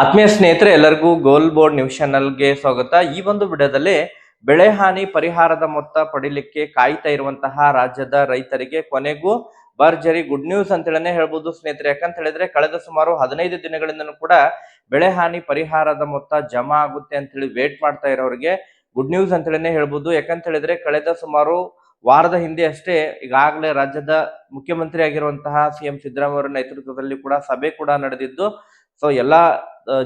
ಆತ್ಮೀಯ ಸ್ನೇಹಿತರೆ, ಎಲ್ಲರಿಗೂ ಗೋಲ್ ಬೋರ್ಡ್ ನ್ಯೂಸ್ ಚಾನಲ್ಗೆ ಸ್ವಾಗತ. ಈ ಒಂದು ವಿಡಿಯೋದಲ್ಲಿ ಬೆಳೆ ಹಾನಿ ಪರಿಹಾರದ ಮೊತ್ತ ಪಡಿಲಿಕ್ಕೆ ಕಾಯ್ತಾ ಇರುವಂತಹ ರಾಜ್ಯದ ರೈತರಿಗೆ ಕೊನೆಗೂ ಭರ್ಜರಿ ಗುಡ್ ನ್ಯೂಸ್ ಅಂತ ಹೇಳನೆ ಹೇಳ್ಬೋದು ಸ್ನೇಹಿತರೆ. ಯಾಕಂತ ಹೇಳಿದ್ರೆ ಕಳೆದ ಸುಮಾರು ಹದಿನೈದು ದಿನಗಳಿಂದನೂ ಕೂಡ ಬೆಳೆ ಹಾನಿ ಪರಿಹಾರದ ಮೊತ್ತ ಜಮಾ ಆಗುತ್ತೆ ಅಂತ ಹೇಳಿ ವೇಟ್ ಮಾಡ್ತಾ ಇರೋರಿಗೆ ಗುಡ್ ನ್ಯೂಸ್ ಅಂತ ಹೇಳಿನೇ ಹೇಳ್ಬೋದು. ಯಾಕಂತ ಹೇಳಿದ್ರೆ ಕಳೆದ ಸುಮಾರು ವಾರದ ಹಿಂದೆ ಅಷ್ಟೇ ಈಗಾಗಲೇ ರಾಜ್ಯದ ಮುಖ್ಯಮಂತ್ರಿ ಆಗಿರುವಂತಹ ಸಿಎಂ ಸಿದ್ದರಾಮಯ್ಯ ನೇತೃತ್ವದಲ್ಲಿ ಕೂಡ ಸಭೆ ಕೂಡ ನಡೆದಿದ್ದು. ಸೊ ಎಲ್ಲಾ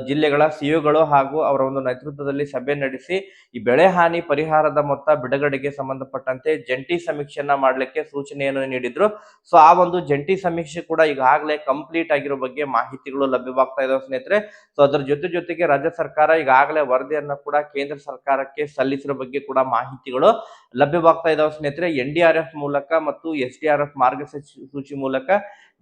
ಜಿಲ್ಲೆಗಳ ಸಿಇಒಗಳು ಹಾಗೂ ಅವರ ಒಂದು ನೇತೃತ್ವದಲ್ಲಿ ಸಭೆ ನಡೆಸಿ ಈ ಬೆಳೆ ಹಾನಿ ಪರಿಹಾರದ ಮೊತ್ತ ಬಿಡುಗಡೆಗೆ ಸಂಬಂಧಪಟ್ಟಂತೆ ಜಂಟಿ ಸಮೀಕ್ಷೆಯನ್ನ ಮಾಡಲಿಕ್ಕೆ ಸೂಚನೆಯನ್ನು ನೀಡಿದ್ರು. ಸೊ ಆ ಒಂದು ಜಂಟಿ ಸಮೀಕ್ಷೆ ಕೂಡ ಈಗಾಗಲೇ ಕಂಪ್ಲೀಟ್ ಆಗಿರೋ ಬಗ್ಗೆ ಮಾಹಿತಿಗಳು ಲಭ್ಯವಾಗ್ತಾ ಇದಾವೆ ಸ್ನೇಹಿತರೆ. ಸೊ ಅದರ ಜೊತೆ ಜೊತೆಗೆ ರಾಜ್ಯ ಸರ್ಕಾರ ಈಗಾಗಲೇ ವರದಿಯನ್ನ ಕೂಡ ಕೇಂದ್ರ ಸರ್ಕಾರಕ್ಕೆ ಸಲ್ಲಿಸಿರೋ ಬಗ್ಗೆ ಕೂಡ ಮಾಹಿತಿಗಳು ಲಭ್ಯವಾಗ್ತಾ ಇದಾವೆ ಸ್ನೇಹಿತರೆ. ಎನ್ ಮೂಲಕ ಮತ್ತು ಎಸ್ ಡಿ ಮಾರ್ಗಸೂಚಿ ಮೂಲಕ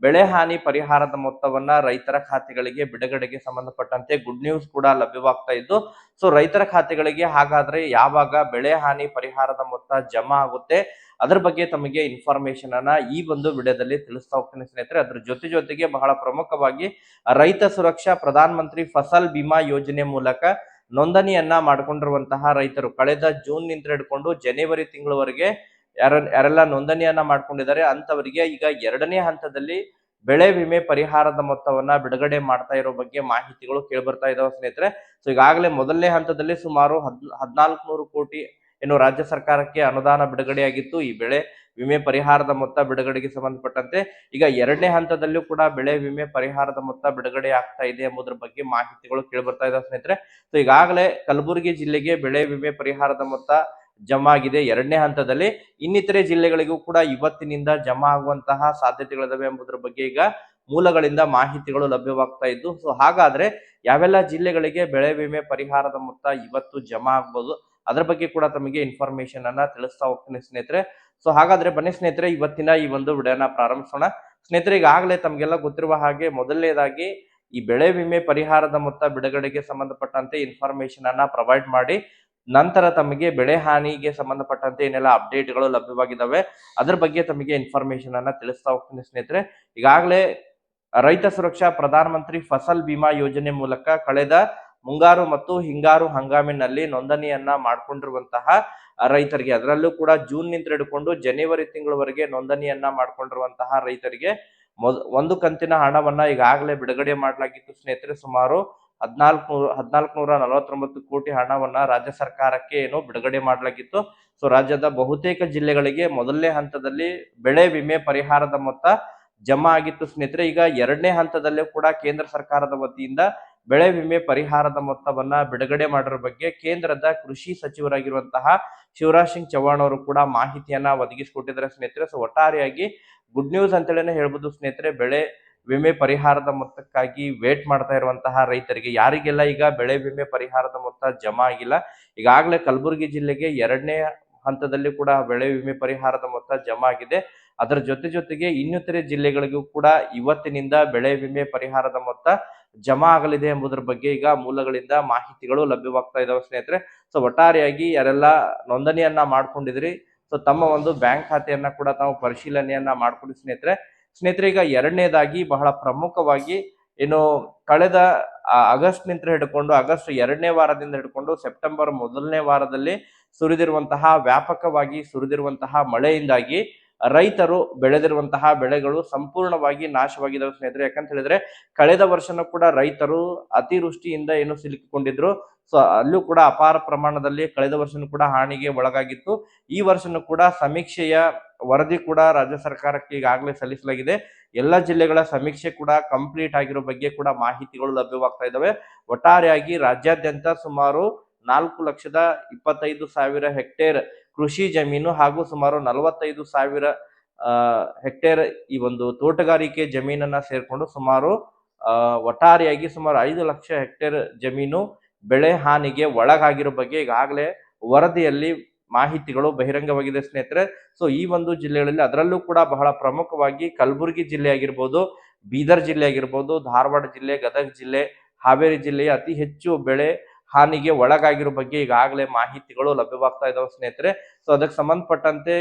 ಬೆಳೆ ಹಾನಿ ಪರಿಹಾರದ ಮೊತ್ತವನ್ನ ರೈತರ ಖಾತೆಗಳಿಗೆ, ಬಿಡುಗಡೆಗೆ ಸಂಬಂಧಪಟ್ಟಂತೆ ಗುಡ್ ನ್ಯೂಸ್ ಕೂಡ ಲಭ್ಯವಾಗ್ತಾ ಇದ್ದು ಸೊ ರೈತರ ಖಾತೆಗಳಿಗೆ ಹಾಗಾದ್ರೆ ಯಾವಾಗ ಬೆಳೆ ಹಾನಿ ಪರಿಹಾರದ ಮೊತ್ತ ಜಮಾ ಆಗುತ್ತೆ, ಅದ್ರ ಬಗ್ಗೆ ತಮಗೆ ಇನ್ಫಾರ್ಮೇಶನ್ ಅನ್ನ ಈ ಒಂದು ವಿಡಿಯೋದಲ್ಲಿ ತಿಳಿಸ್ತಾ ಹೋಗ್ತೀನಿ ಸ್ನೇಹಿತರೆ. ಅದ್ರ ಜೊತೆ ಜೊತೆಗೆ ಬಹಳ ಪ್ರಮುಖವಾಗಿ ರೈತ ಸುರಕ್ಷಾ ಪ್ರಧಾನ ಮಂತ್ರಿ ಫಸಲ್ ಬಿಮಾ ಯೋಜನೆ ಮೂಲಕ ನೋಂದಣಿಯನ್ನ ಮಾಡ್ಕೊಂಡಿರುವಂತಹ ರೈತರು, ಕಳೆದ ಜೂನ್ನಿಂದ ಹಿಡ್ಕೊಂಡು ಜನವರಿ ತಿಂಗಳವರೆಗೆ ಯಾರ ಯಾರೆಲ್ಲ ನೋಂದಣಿಯನ್ನ ಮಾಡ್ಕೊಂಡಿದ್ದಾರೆ ಅಂತವರಿಗೆ ಈಗ ಎರಡನೇ ಹಂತದಲ್ಲಿ ಬೆಳೆ ವಿಮೆ ಪರಿಹಾರದ ಮೊತ್ತವನ್ನ ಬಿಡುಗಡೆ ಮಾಡ್ತಾ ಇರೋ ಬಗ್ಗೆ ಮಾಹಿತಿಗಳು ಕೇಳಿ ಬರ್ತಾ ಇದಾವೆ ಸ್ನೇಹಿತರೆ. ಸೊ ಈಗಾಗಲೇ ಮೊದಲನೇ ಹಂತದಲ್ಲಿ ಸುಮಾರು ಹದ್ ಹದಿನಾಲ್ಕು ಕೋಟಿ ಏನು ರಾಜ್ಯ ಸರ್ಕಾರಕ್ಕೆ ಅನುದಾನ ಬಿಡುಗಡೆಯಾಗಿತ್ತು. ಈ ಬೆಳೆ ವಿಮೆ ಪರಿಹಾರದ ಮೊತ್ತ ಬಿಡುಗಡೆಗೆ ಸಂಬಂಧಪಟ್ಟಂತೆ ಈಗ ಎರಡನೇ ಹಂತದಲ್ಲೂ ಕೂಡ ಬೆಳೆ ವಿಮೆ ಪರಿಹಾರದ ಮೊತ್ತ ಬಿಡುಗಡೆ ಆಗ್ತಾ ಇದೆ ಎಂಬುದರ ಬಗ್ಗೆ ಮಾಹಿತಿಗಳು ಕೇಳಿ ಬರ್ತಾ ಇದಾವೆ ಸ್ನೇಹಿತರೆ. ಸೊ ಈಗಾಗಲೇ ಕಲಬುರಗಿ ಜಿಲ್ಲೆಗೆ ಬೆಳೆ ವಿಮೆ ಪರಿಹಾರದ ಮೊತ್ತ ಜಮಾ ಆಗಿದೆ. ಎರಡನೇ ಹಂತದಲ್ಲಿ ಇನ್ನಿತರೆ ಜಿಲ್ಲೆಗಳಿಗೂ ಕೂಡ ಇವತ್ತಿನಿಂದ ಜಮಾ ಆಗುವಂತಹ ಸಾಧ್ಯತೆಗಳಿದಾವೆ ಎಂಬುದರ ಬಗ್ಗೆ ಈಗ ಮೂಲಗಳಿಂದ ಮಾಹಿತಿಗಳು ಲಭ್ಯವಾಗ್ತಾ ಇದ್ದು, ಸೊ ಹಾಗಾದ್ರೆ ಯಾವೆಲ್ಲ ಜಿಲ್ಲೆಗಳಿಗೆ ಬೆಳೆ ವಿಮೆ ಪರಿಹಾರದ ಮೊತ್ತ ಇವತ್ತು ಜಮಾ ಆಗ್ಬೋದು, ಅದರ ಬಗ್ಗೆ ಕೂಡ ತಮಗೆ ಇನ್ಫಾರ್ಮೇಶನ್ ಅನ್ನ ತಿಳಿಸ್ತಾ ಹೋಗ್ತೀನಿ ಸ್ನೇಹಿತರೆ. ಸೊ ಹಾಗಾದ್ರೆ ಬನ್ನಿ ಸ್ನೇಹಿತರೆ, ಇವತ್ತಿನ ಈ ಒಂದು ವಿಡಿಯೋನ ಪ್ರಾರಂಭಿಸೋಣ. ಸ್ನೇಹಿತರೆ, ಈಗಾಗಲೇ ತಮಗೆಲ್ಲ ಗೊತ್ತಿರುವ ಹಾಗೆ ಮೊದಲನೇದಾಗಿ ಈ ಬೆಳೆ ವಿಮೆ ಪರಿಹಾರದ ಮೊತ್ತ ಬಿಡುಗಡೆಗೆ ಸಂಬಂಧಪಟ್ಟಂತೆ ಇನ್ಫಾರ್ಮೇಶನ್ ಅನ್ನ ಪ್ರೊವೈಡ್ ಮಾಡಿ ನಂತರ ತಮಗೆ ಬೆಳೆ ಹಾನಿಗೆ ಸಂಬಂಧಪಟ್ಟಂತೆ ಏನೆಲ್ಲ ಅಪ್ಡೇಟ್ಗಳು ಲಭ್ಯವಾಗಿದ್ದಾವೆ, ಅದ್ರ ಬಗ್ಗೆ ತಮಗೆ ಇನ್ಫಾರ್ಮೇಶನ್ ಅನ್ನ ತಿಳಿಸ್ತಾ ಹೋಗ್ತೀನಿ ಸ್ನೇಹಿತರೆ. ಈಗಾಗಲೇ ರೈತ ಸುರಕ್ಷಾ ಪ್ರಧಾನ ಮಂತ್ರಿ ಫಸಲ್ ಬಿಮಾ ಯೋಜನೆ ಮೂಲಕ ಕಳೆದ ಮುಂಗಾರು ಮತ್ತು ಹಿಂಗಾರು ಹಂಗಾಮಿನಲ್ಲಿ ನೋಂದಣಿಯನ್ನ ಮಾಡ್ಕೊಂಡಿರುವಂತಹ ರೈತರಿಗೆ, ಅದರಲ್ಲೂ ಕೂಡ ಜೂನ್ನಿಂದ ಹಿಡ್ಕೊಂಡು ಜನವರಿ ತಿಂಗಳವರೆಗೆ ನೋಂದಣಿಯನ್ನ ಮಾಡ್ಕೊಂಡಿರುವಂತಹ ರೈತರಿಗೆ ಒಂದು ಕಂತಿನ ಹಣವನ್ನ ಈಗಾಗಲೇ ಬಿಡುಗಡೆ ಮಾಡಲಾಗಿತ್ತು ಸ್ನೇಹಿತರೆ. ಸುಮಾರು ಹದಿನಾಲ್ಕು ಹದಿನಾಲ್ಕು ನೂರ ನಲವತ್ತೊಂಬತ್ತು ಕೋಟಿ ಹಣವನ್ನ ರಾಜ್ಯ ಸರ್ಕಾರಕ್ಕೆ ಏನು ಬಿಡುಗಡೆ ಮಾಡಲಾಗಿತ್ತು. ಸೊ ರಾಜ್ಯದ ಬಹುತೇಕ ಜಿಲ್ಲೆಗಳಿಗೆ ಮೊದಲನೇ ಹಂತದಲ್ಲಿ ಬೆಳೆ ವಿಮೆ ಪರಿಹಾರದ ಮೊತ್ತ ಜಮಾ ಆಗಿತ್ತು ಸ್ನೇಹಿತರೆ. ಈಗ ಎರಡನೇ ಹಂತದಲ್ಲೂ ಕೂಡ ಕೇಂದ್ರ ಸರ್ಕಾರದ ವತಿಯಿಂದ ಬೆಳೆ ವಿಮೆ ಪರಿಹಾರದ ಮೊತ್ತವನ್ನ ಬಿಡುಗಡೆ ಮಾಡಿರೋ ಬಗ್ಗೆ ಕೇಂದ್ರದ ಕೃಷಿ ಸಚಿವರಾಗಿರುವಂತಹ ಶಿವರಾಜ್ ಸಿಂಗ್ ಚೌಹಾಣ್ ಅವರು ಕೂಡ ಮಾಹಿತಿಯನ್ನ ಒದಗಿಸಿಕೊಟ್ಟಿದ್ದಾರೆ ಸ್ನೇಹಿತರೆ. ಸೊ ಒಟ್ಟಾರೆಯಾಗಿ ಗುಡ್ ನ್ಯೂಸ್ ಅಂತೇಳಿ ಹೇಳ್ಬೋದು ಸ್ನೇಹಿತರೆ. ಬೆಳೆ ವಿಮೆ ಪರಿಹಾರದ ಮೊತ್ತಕ್ಕಾಗಿ ವೇಟ್ ಮಾಡ್ತಾ ಇರುವಂತಹ ರೈತರಿಗೆ ಯಾರಿಗೆಲ್ಲ ಈಗ ಬೆಳೆ ವಿಮೆ ಪರಿಹಾರದ ಮೊತ್ತ ಜಮಾ ಆಗಿಲ್ಲ, ಈಗಾಗಲೇ ಕಲಬುರಗಿ ಜಿಲ್ಲೆಗೆ ಎರಡನೇ ಹಂತದಲ್ಲಿ ಕೂಡ ಬೆಳೆ ವಿಮೆ ಪರಿಹಾರದ ಮೊತ್ತ ಜಮಾ ಆಗಿದೆ. ಅದರ ಜೊತೆ ಜೊತೆಗೆ ಇನ್ನಿತರೆ ಜಿಲ್ಲೆಗಳಿಗೂ ಕೂಡ ಇವತ್ತಿನಿಂದ ಬೆಳೆ ವಿಮೆ ಪರಿಹಾರದ ಮೊತ್ತ ಜಮಾ ಆಗಲಿದೆ ಎಂಬುದರ ಬಗ್ಗೆ ಈಗ ಮೂಲಗಳಿಂದ ಮಾಹಿತಿಗಳು ಲಭ್ಯವಾಗ್ತಾ ಇದಾವೆ ಸ್ನೇಹಿತರೆ. ಸೊ ಒಟ್ಟಾರೆಯಾಗಿ ಯಾರೆಲ್ಲ ನೋಂದಣಿಯನ್ನ ಮಾಡ್ಕೊಂಡಿದ್ರಿ ಸೊ ತಮ್ಮ ಒಂದು ಬ್ಯಾಂಕ್ ಖಾತೆಯನ್ನ ಕೂಡ ತಾವು ಪರಿಶೀಲನೆಯನ್ನ ಮಾಡ್ಕೊಂಡು ಸ್ನೇಹಿತರೆ. ಸ್ನೇಹಿತರೆ ಈಗ ಎರಡನೇದಾಗಿ ಬಹಳ ಪ್ರಮುಖವಾಗಿ ಏನು ಕಳೆದ ಆಗಸ್ಟ್ ನಿಂತ ಹಿಡ್ಕೊಂಡು ಆಗಸ್ಟ್ ಎರಡನೇ ವಾರದಿಂದ ಹಿಡ್ಕೊಂಡು ಸೆಪ್ಟೆಂಬರ್ ಮೊದಲನೇ ವಾರದಲ್ಲಿ ಸುರಿದಿರುವಂತಹ, ವ್ಯಾಪಕವಾಗಿ ಸುರಿದಿರುವಂತಹ ಮಳೆಯಿಂದಾಗಿ ರೈತರು ಬೆಳೆದಿರುವಂತಹ ಬೆಳೆಗಳು ಸಂಪೂರ್ಣವಾಗಿ ನಾಶವಾಗಿದ್ದಾವೆ ಸ್ನೇಹಿತರೆ. ಯಾಕಂತ ಹೇಳಿದ್ರೆ, ಕಳೆದ ವರ್ಷನೂ ಕೂಡ ರೈತರು ಅತಿವೃಷ್ಟಿಯಿಂದ ಏನು ಸಿಲುಕಿಕೊಂಡಿದ್ರು. ಸೊ, ಅಲ್ಲೂ ಕೂಡ ಅಪಾರ ಪ್ರಮಾಣದಲ್ಲಿ ಕಳೆದ ವರ್ಷನೂ ಕೂಡ ಹಾನಿಗೆ ಒಳಗಾಗಿತ್ತು. ಈ ವರ್ಷನೂ ಕೂಡ ಸಮೀಕ್ಷೆಯ ವರದಿ ಕೂಡ ರಾಜ್ಯ ಸರ್ಕಾರಕ್ಕೆ ಈಗಾಗಲೇ ಸಲ್ಲಿಸಲಾಗಿದೆ. ಎಲ್ಲ ಜಿಲ್ಲೆಗಳ ಸಮೀಕ್ಷೆ ಕೂಡ ಕಂಪ್ಲೀಟ್ ಆಗಿರೋ ಬಗ್ಗೆ ಕೂಡ ಮಾಹಿತಿಗಳು ಲಭ್ಯವಾಗ್ತಾ ಇದ್ದಾವೆ ಒಟ್ಟಾರೆಯಾಗಿ ರಾಜ್ಯಾದ್ಯಂತ ಸುಮಾರು ನಾಲ್ಕು ಲಕ್ಷದ ಇಪ್ಪತ್ತೈದು ಸಾವಿರ ಹೆಕ್ಟೇರ್ ಕೃಷಿ ಜಮೀನು ಹಾಗೂ ಸುಮಾರು ನಲವತ್ತೈದು ಸಾವಿರ ಹೆಕ್ಟೇರ್ ಈ ಒಂದು ತೋಟಗಾರಿಕೆ ಜಮೀನನ್ನ ಸೇರ್ಕೊಂಡು ಸುಮಾರು ಒಟ್ಟಾರೆಯಾಗಿ ಸುಮಾರು ಐದು ಲಕ್ಷ ಹೆಕ್ಟೇರ್ ಜಮೀನು ಬೆಳೆ ಹಾನಿಗೆ ಒಳಗಾಗಿರೋ ಬಗ್ಗೆ ಈಗಾಗಲೇ ವರದಿಯಲ್ಲಿ ಮಾಹಿತಿಗಳು ಬಹಿರಂಗವಾಗಿದೆ ಸ್ನೇಹಿತರೆ. ಸೊ ಈ ಒಂದು ಜಿಲ್ಲೆಗಳಲ್ಲಿ ಅದರಲ್ಲೂ ಕೂಡ ಬಹಳ ಪ್ರಮುಖವಾಗಿ ಕಲಬುರಗಿ ಜಿಲ್ಲೆ ಆಗಿರ್ಬೋದು, ಬೀದರ್ ಜಿಲ್ಲೆ ಆಗಿರ್ಬೋದು, ಧಾರವಾಡ ಜಿಲ್ಲೆ, ಗದಗ ಜಿಲ್ಲೆ, ಹಾವೇರಿ ಜಿಲ್ಲೆಯ ಅತಿ ಹೆಚ್ಚು ಬೆಳೆ ಹಾನಿಗೆ ಒಳಗಾಗಿರೋ ಬಗ್ಗೆ ಈಗಾಗಲೇ ಮಾಹಿತಿಗಳು ಲಭ್ಯವಾಗ್ತಾ ಇದಾವೆ ಸ್ನೇಹಿತರೆ. ಸೊ ಅದಕ್ಕೆ ಸಂಬಂಧಪಟ್ಟಂತೆ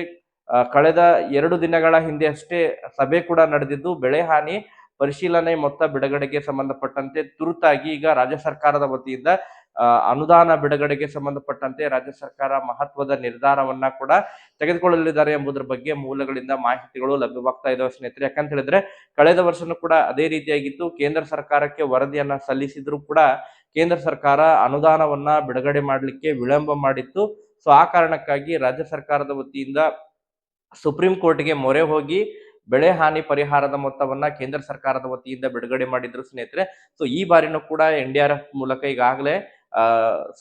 ಕಳೆದ ಎರಡು ದಿನಗಳ ಹಿಂದೆ ಅಷ್ಟೇ ಸಭೆ ಕೂಡ ನಡೆದಿದ್ದು. ಬೆಳೆ ಹಾನಿ, ಪರಿಶೀಲನೆ ಮೊತ್ತ ಬಿಡುಗಡೆಗೆ ಸಂಬಂಧಪಟ್ಟಂತೆ ತುರ್ತಾಗಿ ಈಗ ರಾಜ್ಯ ಸರ್ಕಾರದ ವತಿಯಿಂದ ಅನುದಾನ ಬಿಡುಗಡೆಗೆ ಸಂಬಂಧಪಟ್ಟಂತೆ ರಾಜ್ಯ ಸರ್ಕಾರ ಮಹತ್ವದ ನಿರ್ಧಾರವನ್ನ ಕೂಡ ತೆಗೆದುಕೊಳ್ಳಲಿದ್ದಾರೆ ಎಂಬುದರ ಬಗ್ಗೆ ಮೂಲಗಳಿಂದ ಮಾಹಿತಿಗಳು ಲಭ್ಯವಾಗ್ತಾ ಇದಾವೆ ಸ್ನೇಹಿತರೆ. ಯಾಕಂತ ಹೇಳಿದ್ರೆ, ಕಳೆದ ವರ್ಷನೂ ಕೂಡ ಅದೇ ರೀತಿಯಾಗಿತ್ತು. ಕೇಂದ್ರ ಸರ್ಕಾರಕ್ಕೆ ವರದಿಯನ್ನ ಸಲ್ಲಿಸಿದ್ರು ಕೂಡ ಕೇಂದ್ರ ಸರ್ಕಾರ ಅನುದಾನವನ್ನ ಬಿಡುಗಡೆ ಮಾಡಲಿಕ್ಕೆ ವಿಳಂಬ ಮಾಡಿತ್ತು. ಸೊ ಆ ಕಾರಣಕ್ಕಾಗಿ ರಾಜ್ಯ ಸರ್ಕಾರದ ವತಿಯಿಂದ ಸುಪ್ರೀಂ ಕೋರ್ಟ್ಗೆ ಮೊರೆ ಹೋಗಿ ಬೆಳೆ ಹಾನಿ ಪರಿಹಾರದ ಮೊತ್ತವನ್ನ ಕೇಂದ್ರ ಸರ್ಕಾರದ ವತಿಯಿಂದ ಬಿಡುಗಡೆ ಮಾಡಿದ್ರು ಸ್ನೇಹಿತರೆ. ಸೊ ಈ ಬಾರಿನೂ ಕೂಡ ಎನ್ ಡಿ ಆರ್ ಎಫ್ ಮೂಲಕ ಈಗಾಗಲೇ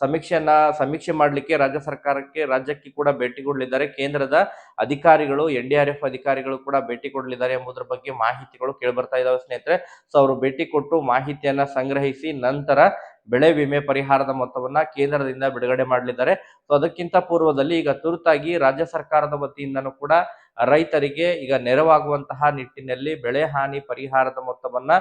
ಸಮೀಕ್ಷೆಯನ್ನ ಸಮೀಕ್ಷೆ ಮಾಡಲಿಕ್ಕೆ ರಾಜ್ಯ ಸರ್ಕಾರಕ್ಕೆ, ರಾಜ್ಯಕ್ಕೆ ಕೂಡ ಭೇಟಿ ಕೊಡಲಿದ್ದಾರೆ. ಕೇಂದ್ರದ ಅಧಿಕಾರಿಗಳು, ಎನ್ ಡಿ ಆರ್ ಎಫ್ ಅಧಿಕಾರಿಗಳು ಕೂಡ ಭೇಟಿ ಕೊಡಲಿದ್ದಾರೆ ಎಂಬುದರ ಬಗ್ಗೆ ಮಾಹಿತಿಗಳು ಕೇಳ್ಬರ್ತಾ ಇದಾವೆ ಸ್ನೇಹಿತರೆ. ಸೊ ಅವರು ಭೇಟಿ ಕೊಟ್ಟು ಮಾಹಿತಿಯನ್ನ ಸಂಗ್ರಹಿಸಿ ನಂತರ ಬೆಳೆ ವಿಮೆ ಪರಿಹಾರದ ಮೊತ್ತವನ್ನ ಕೇಂದ್ರದಿಂದ ಬಿಡುಗಡೆ ಮಾಡಲಿದ್ದಾರೆ. ಸೊ ಅದಕ್ಕಿಂತ ಪೂರ್ವದಲ್ಲಿ ಈಗ ತುರ್ತಾಗಿ ರಾಜ್ಯ ಸರ್ಕಾರದ ವತಿಯಿಂದನೂ ಕೂಡ ರೈತರಿಗೆ ಈಗ ನೆರವಾಗುವಂತಹ ನಿಟ್ಟಿನಲ್ಲಿ ಬೆಳೆ ಹಾನಿ ಪರಿಹಾರದ ಮೊತ್ತವನ್ನ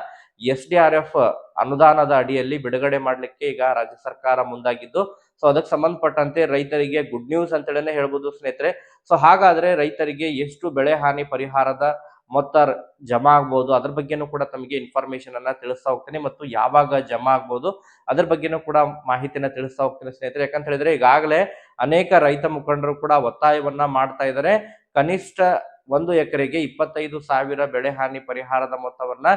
ಎಸ್ ಡಿ ಆರ್ ಎಫ್ ಅನುದಾನದ ಅಡಿಯಲ್ಲಿ ಬಿಡುಗಡೆ ಮಾಡಲಿಕ್ಕೆ ಈಗ ರಾಜ್ಯ ಸರ್ಕಾರ ಮುಂದಾಗಿದ್ದು, ಸೊ ಅದಕ್ಕೆ ಸಂಬಂಧಪಟ್ಟಂತೆ ರೈತರಿಗೆ ಗುಡ್ ನ್ಯೂಸ್ ಅಂತೇಳಿನೇ ಹೇಳ್ಬೋದು ಸ್ನೇಹಿತರೆ. ಸೊ ಹಾಗಾದ್ರೆ ರೈತರಿಗೆ ಎಷ್ಟು ಬೆಳೆ ಹಾನಿ ಪರಿಹಾರದ ಮೊತ್ತ ಜಮಾ ಆಗ್ಬೋದು, ಅದ್ರ ಬಗ್ಗೆನೂ ಕೂಡ ತಮಗೆ ಇನ್ಫಾರ್ಮೇಶನ್ ಅನ್ನ ತಿಳಿಸ್ತಾ ಹೋಗ್ತೇನೆ ಮತ್ತು ಯಾವಾಗ ಜಮಾ ಆಗ್ಬೋದು, ಅದ್ರ ಬಗ್ಗೆನೂ ಕೂಡ ಮಾಹಿತಿನ ತಿಳಿಸ್ತಾ ಹೋಗ್ತೇನೆ ಸ್ನೇಹಿತರೆ. ಯಾಕಂತ ಹೇಳಿದ್ರೆ ಈಗಾಗಲೇ ಅನೇಕ ರೈತ ಮುಖಂಡರು ಕೂಡ ಒತ್ತಾಯವನ್ನ ಮಾಡ್ತಾ ಇದ್ದಾರೆ ಕನಿಷ್ಠ ಒಂದು ಎಕರೆಗೆ ಇಪ್ಪತ್ತೈದು ಸಾವಿರ ಬೆಳೆ ಹಾನಿ ಪರಿಹಾರದ ಮೊತ್ತವನ್ನ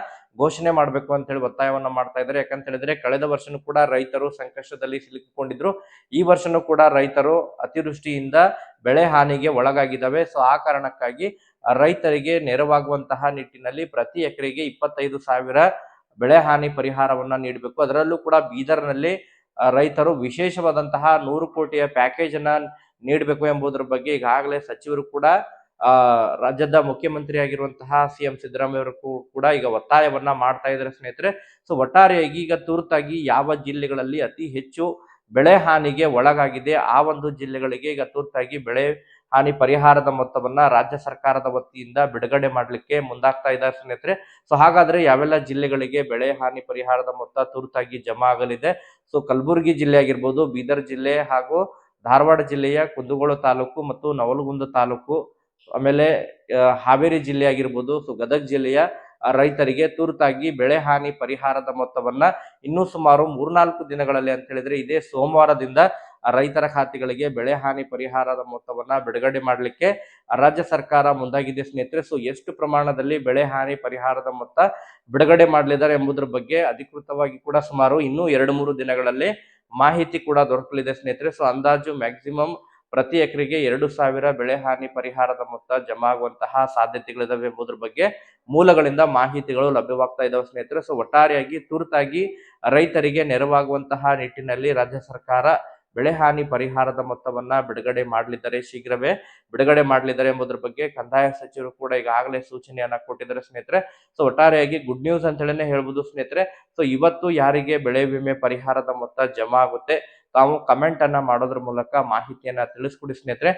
ಘೋಷಣೆ ಮಾಡಬೇಕು ಅಂತ ಹೇಳಿ ಒತ್ತಾಯವನ್ನ ಮಾಡ್ತಾ ಇದ್ದಾರೆ. ಯಾಕಂತ ಹೇಳಿದ್ರೆ ಕಳೆದ ವರ್ಷನೂ ಕೂಡ ರೈತರು ಸಂಕಷ್ಟದಲ್ಲಿ ಸಿಲುಕಿಕೊಂಡಿದ್ರು. ಈ ವರ್ಷನೂ ಕೂಡ ರೈತರು ಅತಿವೃಷ್ಟಿಯಿಂದ ಬೆಳೆ ಹಾನಿಗೆ ಒಳಗಾಗಿದ್ದಾವೆ. ಸೊ ಆ ಕಾರಣಕ್ಕಾಗಿ ರೈತರಿಗೆ ನೆರವಾಗುವಂತಹ ನಿಟ್ಟಿನಲ್ಲಿ ಪ್ರತಿ ಎಕರೆಗೆ ಇಪ್ಪತ್ತೈದು ಸಾವಿರ ಬೆಳೆ ಹಾನಿ ಪರಿಹಾರವನ್ನ ನೀಡಬೇಕು. ಅದರಲ್ಲೂ ಕೂಡ ಬೀದರ್ನಲ್ಲಿ ರೈತರು ವಿಶೇಷವಾದಂತಹ ನೂರು ಕೋಟಿಯ ಪ್ಯಾಕೇಜ್ ಅನ್ನ ನೀಡಬೇಕು ಎಂಬುದರ ಬಗ್ಗೆ ಈಗಾಗಲೇ ಸಚಿವರು ಕೂಡ ರಾಜ್ಯದ ಮುಖ್ಯಮಂತ್ರಿ ಆಗಿರುವಂತಹ ಸಿ ಎಂ ಸಿದ್ದರಾಮಯ್ಯ ಕೂಡ ಈಗ ಒತ್ತಾಯವನ್ನ ಮಾಡ್ತಾ ಇದ್ದಾರೆ ಸ್ನೇಹಿತರೆ. ಸೊ, ಒಟ್ಟಾರೆಯಾಗಿ ಈಗ ತುರ್ತಾಗಿ ಯಾವ ಜಿಲ್ಲೆಗಳಲ್ಲಿ ಅತಿ ಹೆಚ್ಚು ಬೆಳೆ ಹಾನಿಗೆ ಒಳಗಾಗಿದೆ, ಆ ಒಂದು ಜಿಲ್ಲೆಗಳಿಗೆ ಈಗ ತುರ್ತಾಗಿ ಬೆಳೆ ಹಾನಿ ಪರಿಹಾರದ ಮೊತ್ತವನ್ನ ರಾಜ್ಯ ಸರ್ಕಾರದ ವತಿಯಿಂದ ಬಿಡುಗಡೆ ಮಾಡಲಿಕ್ಕೆ ಮುಂದಾಗ್ತಾ ಇದ್ದಾರೆ ಸ್ನೇಹಿತರೆ. ಸೊ, ಹಾಗಾದ್ರೆ ಯಾವೆಲ್ಲ ಜಿಲ್ಲೆಗಳಿಗೆ ಬೆಳೆ ಹಾನಿ ಪರಿಹಾರದ ಮೊತ್ತ ತುರ್ತಾಗಿ ಜಮಾ ಆಗಲಿದೆ? ಸೊ, ಕಲಬುರಗಿ ಜಿಲ್ಲೆ ಆಗಿರ್ಬೋದು, ಬೀದರ್ ಜಿಲ್ಲೆ ಹಾಗೂ ಧಾರವಾಡ ಜಿಲ್ಲೆಯ ಕುಂದಗೋಳ ತಾಲೂಕು ಮತ್ತು ನವಲಗುಂದ ತಾಲೂಕು, ಆಮೇಲೆ ಹಾವೇರಿ ಜಿಲ್ಲೆ ಆಗಿರ್ಬೋದು, ಸೊ ಗದಗ ಜಿಲ್ಲೆಯ ರೈತರಿಗೆ ತುರ್ತಾಗಿ ಬೆಳೆ ಹಾನಿ ಪರಿಹಾರದ ಮೊತ್ತವನ್ನ ಇನ್ನೂ ಸುಮಾರು ಮೂರ್ನಾಲ್ಕು ದಿನಗಳಲ್ಲಿ ಅಂತ ಹೇಳಿದ್ರೆ ಇದೇ ಸೋಮವಾರದಿಂದ ರೈತರ ಖಾತೆಗಳಿಗೆ ಬೆಳೆ ಹಾನಿ ಪರಿಹಾರದ ಮೊತ್ತವನ್ನ ಬಿಡುಗಡೆ ಮಾಡಲಿಕ್ಕೆ ರಾಜ್ಯ ಸರ್ಕಾರ ಮುಂದಾಗಿದೆ ಸ್ನೇಹಿತರೆ. ಸೊ ಎಷ್ಟು ಪ್ರಮಾಣದಲ್ಲಿ ಬೆಳೆ ಹಾನಿ ಪರಿಹಾರದ ಮೊತ್ತ ಬಿಡುಗಡೆ ಮಾಡಲಿದ್ದಾರೆ ಎಂಬುದರ ಬಗ್ಗೆ ಅಧಿಕೃತವಾಗಿ ಕೂಡ ಸುಮಾರು ಇನ್ನೂ ಎರಡು ಮೂರು ದಿನಗಳಲ್ಲಿ ಮಾಹಿತಿ ಕೂಡ ದೊರಕಲಿದೆ ಸ್ನೇಹಿತರೆ. ಸೊ ಅಂದಾಜು ಮ್ಯಾಕ್ಸಿಮಮ್ ಪ್ರತಿ ಎಕರೆಗೆ ಎರಡು ಸಾವಿರ ಬೆಳೆ ಹಾನಿ ಪರಿಹಾರದ ಮೊತ್ತ ಜಮಾ ಆಗುವಂತಹ ಸಾಧ್ಯತೆಗಳಿದಾವೆ ಎಂಬುದರ ಬಗ್ಗೆ ಮೂಲಗಳಿಂದ ಮಾಹಿತಿಗಳು ಲಭ್ಯವಾಗ್ತಾ ಇದಾವೆ ಸ್ನೇಹಿತರೆ. ಸೊ ಒಟ್ಟಾರೆಯಾಗಿ ತುರ್ತಾಗಿ ರೈತರಿಗೆ ನೆರವಾಗುವಂತಹ ನಿಟ್ಟಿನಲ್ಲಿ ರಾಜ್ಯ ಸರ್ಕಾರ ಬೆಳೆ ಹಾನಿ ಪರಿಹಾರದ ಮೊತ್ತವನ್ನ ಬಿಡುಗಡೆ ಮಾಡಲಿದ್ದಾರೆ. ಶೀಘ್ರವೇ ಬಿಡುಗಡೆ ಮಾಡಲಿದ್ದಾರೆ ಎಂಬುದರ ಬಗ್ಗೆ ಕಂದಾಯ ಸಚಿವರು ಕೂಡ ಈಗಾಗಲೇ ಸೂಚನೆಯನ್ನ ಕೊಟ್ಟಿದ್ದಾರೆ ಸ್ನೇಹಿತರೆ. ಸೊ ಒಟ್ಟಾರೆಯಾಗಿ ಗುಡ್ ನ್ಯೂಸ್ ಅಂತ ಹೇಳಿನೇ ಹೇಳ್ಬೋದು ಸ್ನೇಹಿತರೆ. ಸೊ ಇವತ್ತು ಯಾರಿಗೆ ಬೆಳೆ ವಿಮೆ ಪರಿಹಾರದ ಮೊತ್ತ ಜಮಾ ಆಗುತ್ತೆ? ತಾವು ಕಮೆಂಟ್ ಅನ್ನ ಮಾಡೋದ್ರ ಮೂಲಕ ಮಾಹಿತಿಯನ್ನ ತಿಳಿಸ್ಕೊಡಿ ಸ್ನೇಹಿತರೆ.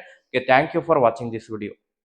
Thank you for watching this video